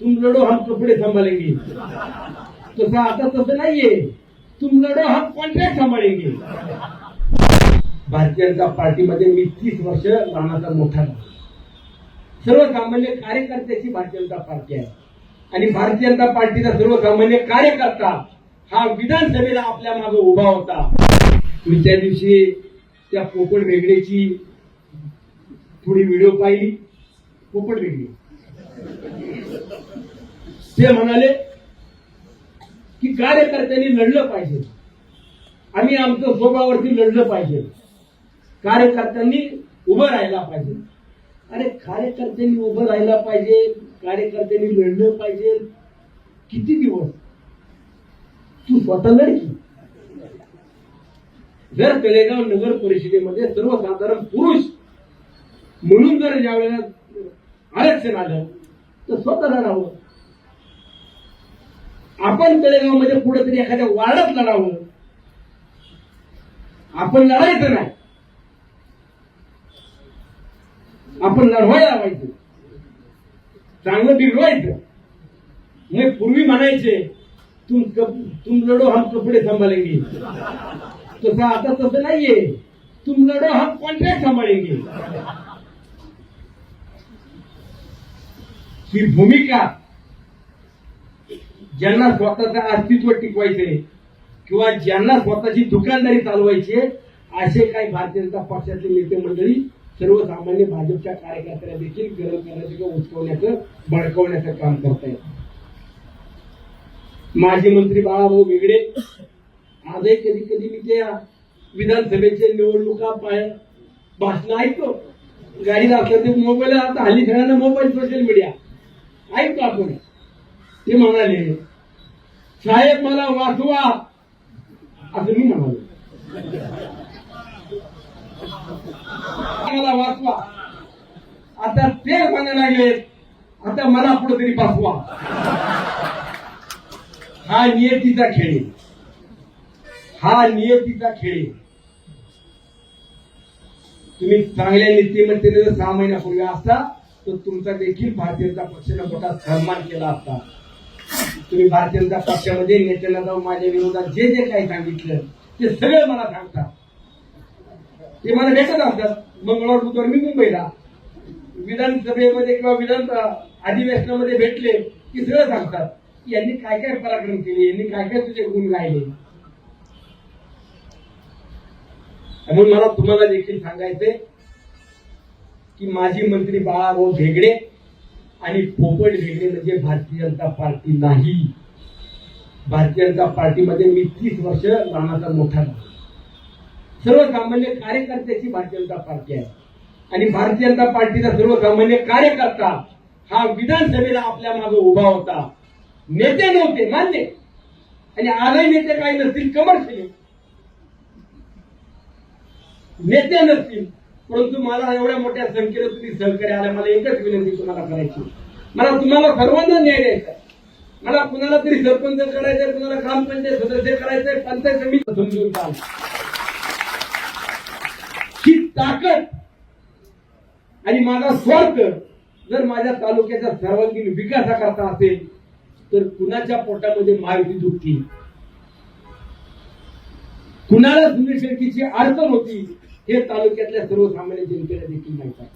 तुम लढो हम कपडे सांभाळेंगे तसं आता तसं नाहीये तुम लढो हम कॉन्ट्रॅक्ट सांभाळेंगे भारतीय जनता पार्टीमध्ये मी तीस वर्ष लहानाचा मोठा सर्वसामान्य कार्यकर्त्याची भारतीय जनता पार्टी आहे. आणि भारतीय जनता पार्टीचा सर्वसामान्य कार्यकर्ता हा विधानसभेला आपल्या मागे उभा होता. मी त्या दिवशी त्या पोपट वेगळेची थोडी व्हिडिओ पाहिली. पोपट वेगळी ते म्हणाले की कार्यकर्त्यांनी लढलं पाहिजे. आम्ही आमचं स्वभावावरती लढलं पाहिजे. कार्यकर्त्यांनी उभं राहायला पाहिजे. अरे कार्यकर्त्यांनी उभं राहायला पाहिजे कार्यकर्त्यांनी लढलं पाहिजे. किती दिवस? तू स्वतः लढकी जर तळेगाव नगर परिषदेमध्ये सर्वसाधारण पुरुष म्हणून जर ज्या वेळेला आरक्षण आलं तर स्वतः लढावं आपण तळेगावमध्ये कुठेतरी एखाद्या वार्डात लढावं आपण लढायचं नाही. आपण लढवायला लावायचं. चांगलं बिघडवायचं मग पूर्वी म्हणायचे तुम कप, तुम लढो हम कपडे सांभाळेंगे तसं आता तसं नाहीये. तुम लढो हम कॉन्ट्रॅक्ट सांभाळेंगे ही भूमिका ज्यांना स्वतःचं अस्तित्व टिकवायचंय किंवा ज्यांना स्वतःची दुकानदारी चालवायची असे काही भारतीय जनता पक्षातले नेते मंडळी सर्वसामान्य भाजपच्या कार्यकर्त्यांना देखील गरम करण्याचं किंवा उचकवण्याचं बळकवण्याचं काम करतायत. माजी मंत्री बाळाभाऊ वेगळे आजही कधी कधी मी त्या विधानसभेच्या निवडणुका पाय भाषण ऐकतो. गाडीत असलं ते मोबाईल आता हल्ली सगळ्यांना मोबाईल सोशल मीडिया. ऐकतो आपण. ते म्हणाले साहेब मला वाचवा. असं मी म्हणालो. मला वाचवा. आता ते म्हणायला लागले आता मला पुढे तरी पाठवा. हा नियतीचा खेळ. हा नियतीचा खेळ. तुम्ही चांगल्या नीतिमत्तेने जर सहा महिन्यापूर्वी असता तर तुमचा देखील भारतीय जनता पक्षाने मोठा सन्मान केला असता. तुम्ही भारतीय जनता पक्षामध्ये नेत्यांना जाऊन माझ्या विरोधात जे जे काही सांगितलं ते सगळं मला सांगतात ते मला भेटत असतात. मंगळवार बुधवार मी मुंबईला. विधानसभेमध्ये किंवा विधान अधिवेशनामध्ये भेटले की सगळं सांगतात. की यांनी काय काय पराक्रम केले यांनी काय काय तुझे गुण गायले? म्हणून मला तुम्हाला देखील सांगायचंय की माजी मंत्री बाळाभाऊ भेगडे आणि पोपट भेगडे म्हणजे भारतीय जनता पार्टी नाही. भारतीय जनता पार्टीमध्ये मी तीस वर्ष लहानाचा मोठा झालो सर्वसामान्य कार्यकर्त्याची भारतीय जनता पार्टी आहे. आणि भारतीय जनता पार्टीचा सर्वसामान्य कार्यकर्ता हा विधानसभेला आपल्या मागे उभा होता. नेते नव्हते मान्य. आणि आजही नेते काही नसतील कमर्शियल नेते नसतील. परंतु मला एवढ्या मोठ्या संख्येने तुम्ही सहकार्य आल्या मला एकच विनंती तुम्हाला करायची मला तुम्हाला सर्वांना न्याय द्यायचा मला कुणाला तरी सरपंच करायचंय कुणाला ग्रामपंचायत सदस्य करायचंय पंचायत समिती समजून चाल ही ताकद आणि माझा स्वार्थ जर माझ्या तालुक्याच्या सर्वांगीण विकासाकरता असेल तर कुणाच्या पोटामध्ये महायुती दुखती? कुणाला सुनील अडचण होती? हे तालुक्यातल्या सर्वसामान्य जनतेला देखील माहीत आहे.